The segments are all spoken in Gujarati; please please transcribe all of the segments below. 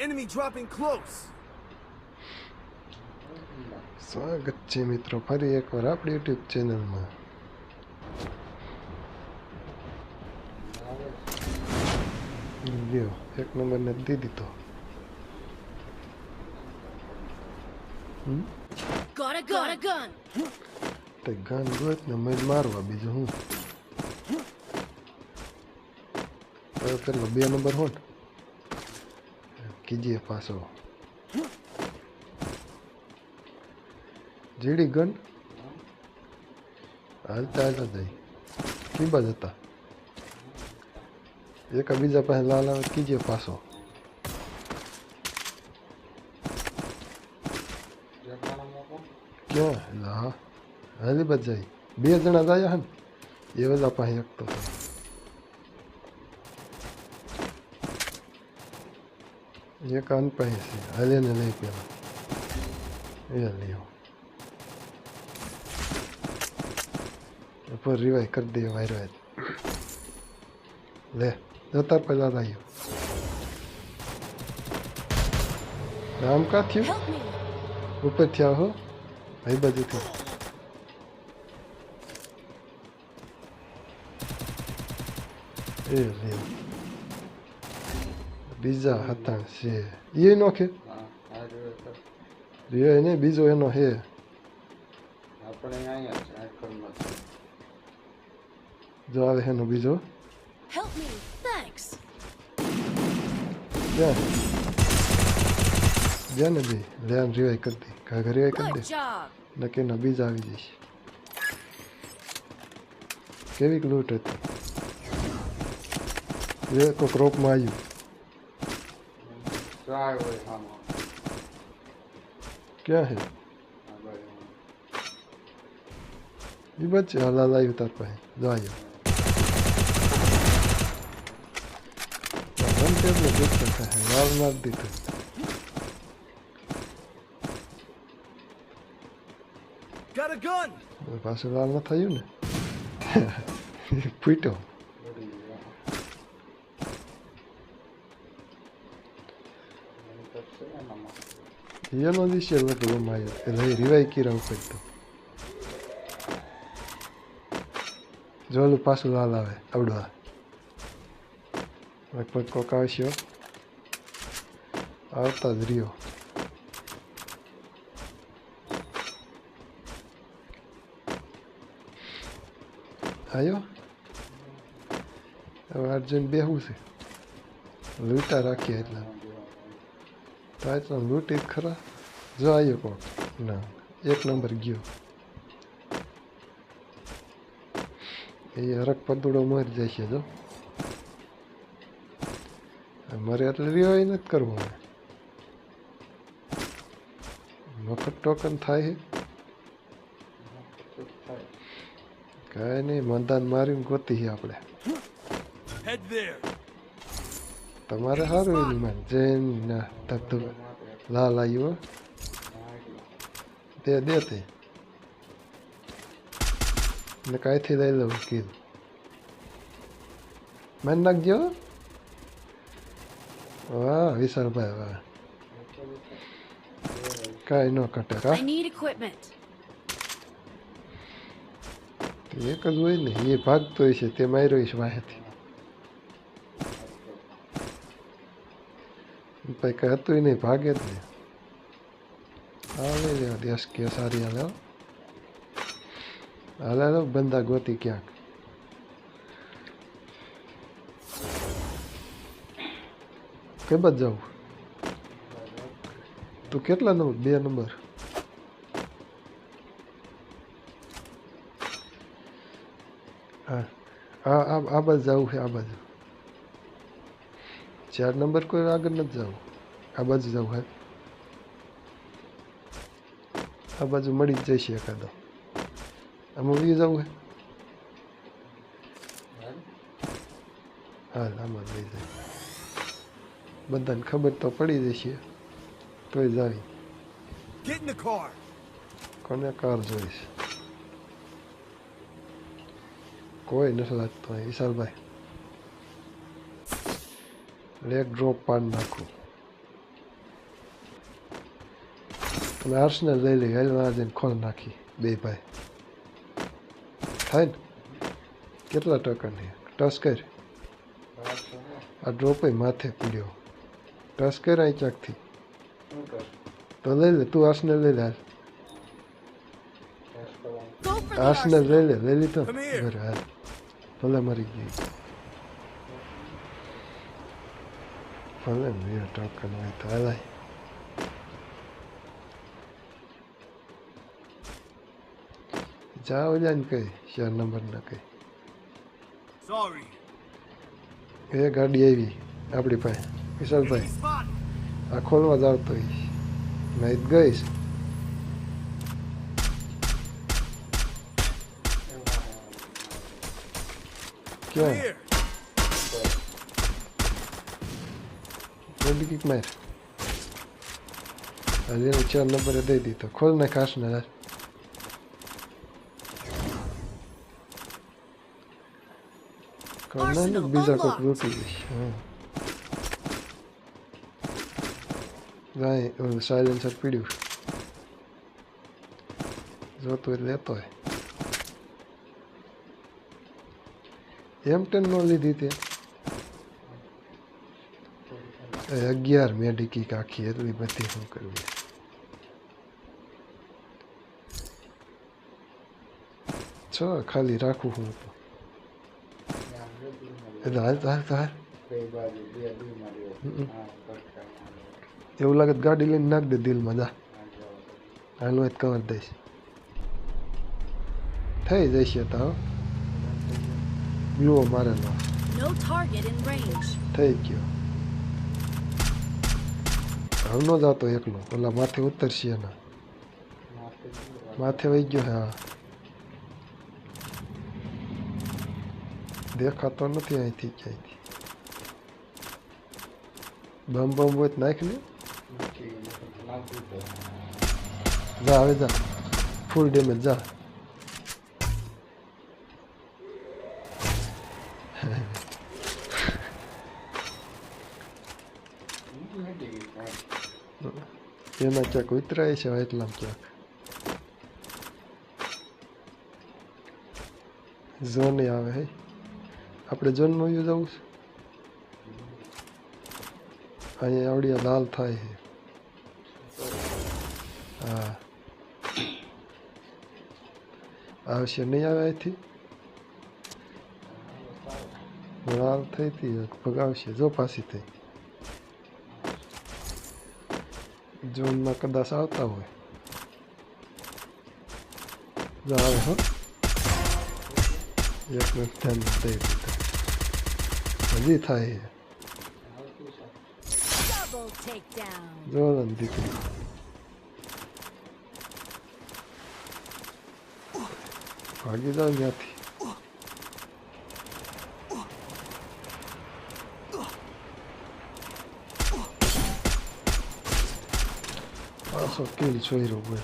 Enemy dropping close. સ્વાગત છે મિત્રો ફરી એકવાર આપણી યુટ્યુબ ચેનલમાં. લ્યો એક નંબરને દી દીધો. હમ? Got a gun. Got તે ગાન ગોત ને મેં મારવા બીજું હું. હવે પેલો બે નંબર હોત કીજીએ પાછો જીડી ગન હાલતા હાલતા જાય કીબા જતા એક બીજા પાસે લાલ આવે કીજીએ પાછો ક્યાં હા હાલી બસ જાય બે જણા જાય હે ને એ બધા પાસે એકતો હતો એક અન પાસે છે હાલે ને લઈ પેલા એ લ્યો ઉપર રિવાઈ કરી દે વાયરો લે જતા પહેલા આવ્યો નામ કા થયું Help me. ઉપર થયા હો ભાઈ બાજુથી એ લે બીજા હતા છે એ નોખે રે ને બીજો એનો હે જો આવે એનો બીજો. ક્યાં જ્યાં ને બી લેન રિવાઈ કરતી કાંઈ રિવાઈ કરી દે. નક્કી ના બીજા આવી જશે કેવીક લૂંટ હતી એ કોઈક રોપમાં આવ્યું driveway hung क्या है? ये बच्चे हाँ, हल्ला लाई उतर पाए जाइए हम टेबल देख सकते हैं। यार मार देते Got a gun. पास लाल ना। था यूँ ने पीटो। એનામાં એનો દિશે લગભગ એમાં આવ્યો એટલે એ રિવાઈ કીરા ઉપર તો જો ઓલું પાછું લાલ આવે આવડવા લગભગ કોક આવશ્યો. આવતા જ રહ્યો આવ્યો હવે અર્જુન બેહવું છે લૂંટા રાખીએ એટલે તો આ તો લૂંટી જ ખરા જો આવ્યો કોક ના એક નંબર ગયો એ હરક પદુડો મરી જાય છે જો મારે એટલે રિવાય નથી કરવું હવે મફત ટોકન થાય છે ચૂપ થાય કાંઈ નહીં મંદાન મારીને ગોતી છે આપણે Head there. તમારે સારું એની માન જૈન ના ધબધબ લાલ આવ્યું હો. દે દે તે ને કાંઈથી લઈ લઉં કીધું માન નાખજો હો. વાહ વિશાલભાઈ વાહ કાંઈ ન કટે કા I need equipment. એક જ હોય ને એ ભાગતો હોય છે તે માર્યો છે વાહેથી ભાઈ કઈ હતું નહીં ભાગે જ ને હાલે રે દેશ કે સારી હાલે હો. હાલે હાલો બંદા ગોતી ક્યાંક કે બાદ જાઉં તું કેટલા નંબર બે નંબર હા આ આ આ બાજુ જવું છે આ બાજુ ચાર નંબર કોઈ આગળ નથી જવું આ બાજુ જવું હોય આ બાજુ મળી જ જશે એકાદો. આમાં વી જવું હે? હાલ આમાં લઈ જાય. બધાને ખબર તો પડી જશે. તોય જાવી. કોને કાર જોઈશ? કોઈ નથી લાગતો વિશાલભાઈ. લેગ ડ્રોપ પાડ નાખું. તમે આર્સને લઈ લઈ હાલમાં જઈને ખોલ નાખી બે ભાઈ થાય ને કેટલા ટકા નહીં ટસ કર બરાબર છે ને? આ ડ્રોપ માથે પીડ્યો ટસ કર અહીં ક્યાંકથી શું કર તો લઈ લે તું આર્સને લઈ લે હાલ ટેસ્ટ કરવાનું Go for the આર્સને arsenal. લઈ લે લઈ લીધો Come here. બરાબર હાલ ભલે મરી ગઈ ભલે ને બે ટોકન હોય તો હાલાય જાઓ જાય ને કઈ? ચાર નંબર ના કઈ. Sorry. એ ગાડી આવી આપણી પાસે. વિશાલભાઈ આ ખોલવા જ આવતો હોય નહીં તો ગઈશ. ક્યાં? ગાડી કીક માર. ચાર નંબરે દઈ દીધો. ખોલ ને ખાસ ને હાલ. ખોલ ને ને Arsenal બીજા કોઈક unlocked. લૂંટી જઈશ હા જાય ઓલું સાયલેન્સર પીડ્યું જોતું એટલે લેતો હોય એમ ટેન નો લીધી તે એ અગિયાર મેડિકી આખી એટલી બધી શું કરવી છ ખાલી રાખું હું તો એટલે હાલ તો હાલ તો હાલ બે બાજુ બે બી માર્યો હમ. હા કટકા માર્યો એવું લાગે તો ગાડી લઈને નાખ દે દિલમાં જા હા જાઓ હાલ હોય તો કવર દઈશ થઈ જશે તો હો. ગ્લુઓ મારેલો No target in range. થઈ ગયો હવે ન જાતો એકલો ઓલા માથે ઉતરશે એના માથે ગયું. માથે વહી ગયો હા દેખાતો નથી અહીંથી ક્યાંયથી બમ બમ હોય તો નાખ ને જા હવે જા ફૂલ ડેમેજ જા એના ક્યાંક ઉતરાય છે એટલામાં ક્યાંક ઝોન આવે હે આપણે ઝોનમાં યુઝ આવું છે અહીંયા આવડિયા લાલ થાય છે. હા. આવશે નહીં આવે અહીંથી? લાલ થઈ હતી, લગભગ આવશે. જો પાછી થઈ. જૂનમાં કદાચ આવતા હોય. આવે, હો. એક મિનિટ ધ્યાન દઈ દીધા. Ali Tay. Jordan Dickery. आगे जाओ यहाँ थी That's a good way to win.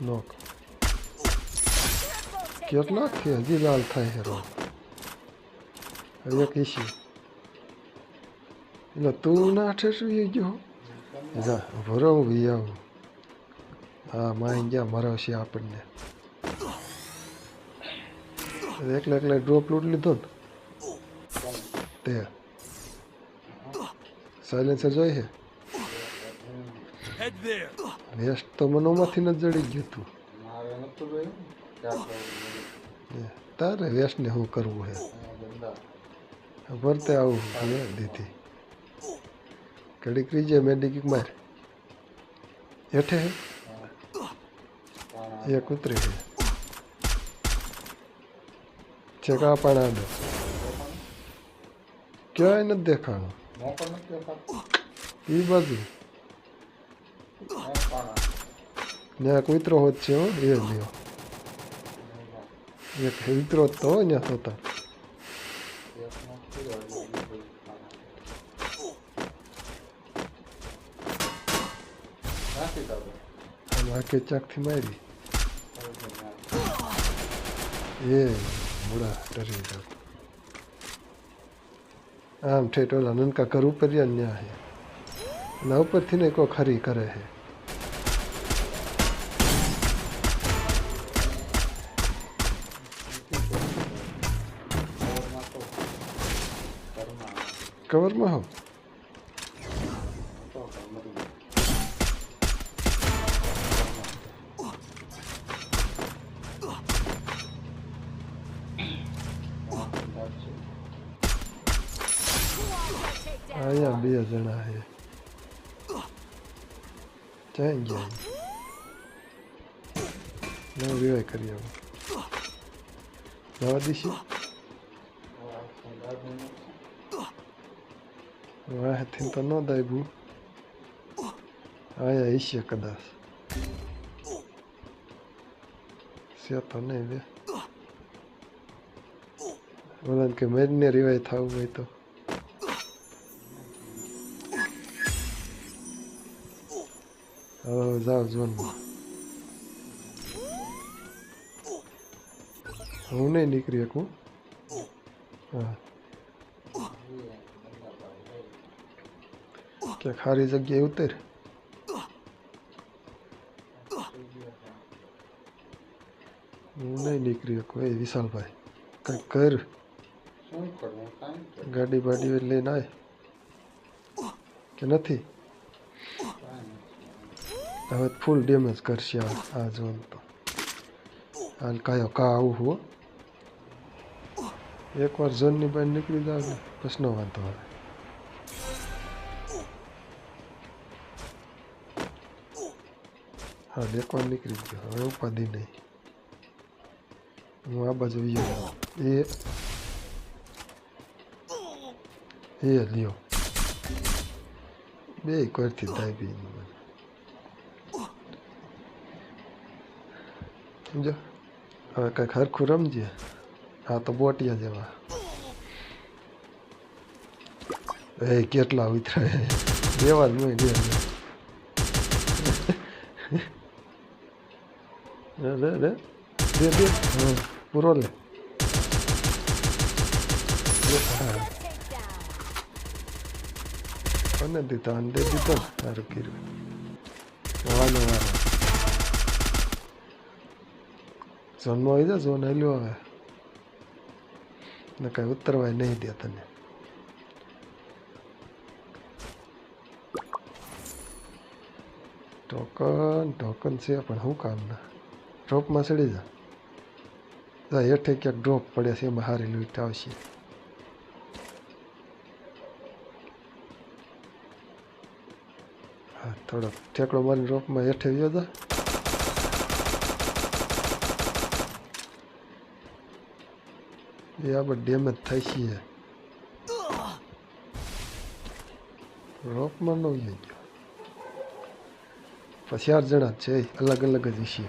Knock. કેટલા. કે હજી લાલ થાય છે હવે એક ઇસ્યુ એટલે તું ના આઠે સુઈ ગયો જા ભરો ભાઈ આવું હા માઈ ગયા મરાવશે આપણને એકલા એકલા ડ્રોપ લૂટ લીધો ને તે સાયલેન્સર જોઈ છે વેસ્ટ તો મનોમાંથી ન જડી ગયું તું મારે નતું જોયું ક્યાં કરવું એ તારે વેસ્ટને શું કરવું છે ધંધા ભરતે આવું ભલે દીધી ઘડીક રીજે મેડિકિક માર હેઠે હે પણ એક ઉતરી છે છેકા પાણા દો ક્યાંય નથી દેખાણું મોકો નથી દેખાતો એ બાજુ મેં પાણા ત્યાં કૂતરો હોત છે હો એ લ્યો એક કૂતરો જ તો હોય ત્યાં થતા એક નથી જોયું, બીજું પાણા. નાખી દો તો. આમ આખે ચાકથી મારી હવે તો ના. એ મૂળા ડરી ગયો આમ ઠેઠ ઓલા નનકા ઘર ઉપર રહ્યા ને ન્યા હે અને આ ઉપરથી ને કોઈ ખરી કરે હે કવરમાં હો. અહીંયા બે જણા હે ક્યાં ગયા ના વિવાહ કરી આવું જવા દીશી વાહથી તો ન દાયબું આયા ઈશ્ય કદાચ છે તો નહીં બે બોલા કે મેરને રિવાય થવું હોય તો હવે જાઓ ઝોનમાં હું નહીં નીકળી શકું હા કે ખારી જગ્યાએ ઉતર હું નહીં નીકળી શકું એ વિશાલભાઈ કંઈક કર શું કરવું કાંઈ તો ગાડી બાડી લઈને આય કે નથી કાંઈ નથી. હવે ફૂલ ડેમેજ કરશે આ આ ઝોન તો હાલ કાયો કા આવું હો એકવાર ઝોનની બહાર નીકળી જાવ ને પછી નો વાંધો આવે હા એકવાર નીકળી ગયો. હવે ઉપાધિ નહીં. હું આ બાજુ વિયો એ એ લ્યો. બે કોરથી દાબી સમજો? હવે કંઈક હરખું રમજે. આ તો બોટિયા જેવા. એ કેટલા ઉતરાય. દેવા જ નહીં હા પૂરો લે લે, હા Take down. કોને દીધો અંડે દીધો સારું કર્યું વાનો વારો ઝોનમાં આવી જા ઝોન હેલ્યો હવે ને કાંઈ ઉતરવાય નહીં દે તને ટોકન ટોકન છે પણ શું કામના ડ્રોપમાં ચડી જા. હેઠે ક્યાંક ડ્રોપ પડે છે, એમાં હારી લૂંટ આવશે. હા થોડોક ઠેકડો મારીને રોપમાં હેઠે વ્યો જા. એ આપણે ડેમેજ થાય છે. રોપમાં ન ગયો. પછી ચાર જણા છે અલગ અલગ જ છીએ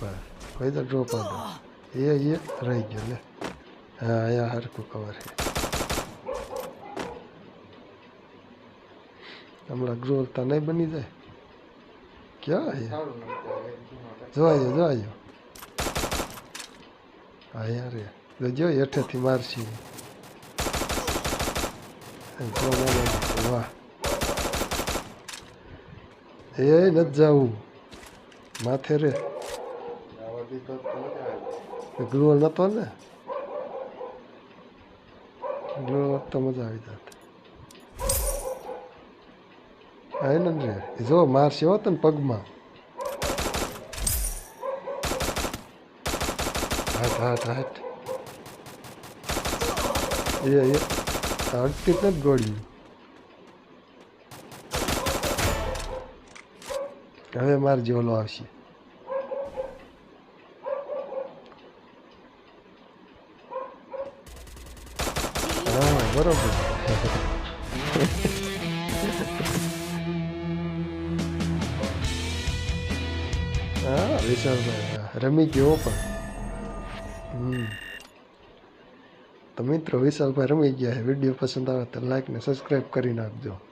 બસ. કોઈ તો ડ્રોપ આ દે એ એ રહી ગયો લે. હા અહીંયા હરખું કવર છે. હમણાં ગ્રોલતા નહીં બની જાય. ક્યાં જોવાયો જોવાયો હા યાર એ જો હેઠેથી મારશી. વાહ. એ નથી જવું. માથે રે. ગ્રુઅલ નતો ને? હોત તો મજા આવી જાત. આનંદ રે એ જો મારશે હોત ને પગમાં. હાટ હાટ હાટ. એ અડતી જ નથી हमें मार जेवलो आशी हाँ रमी क्यों तो मित्रों विशाल भाई रमी गया है वीडियो पसंद आए तो लाइक ने सब्सक्राइब कर नाखो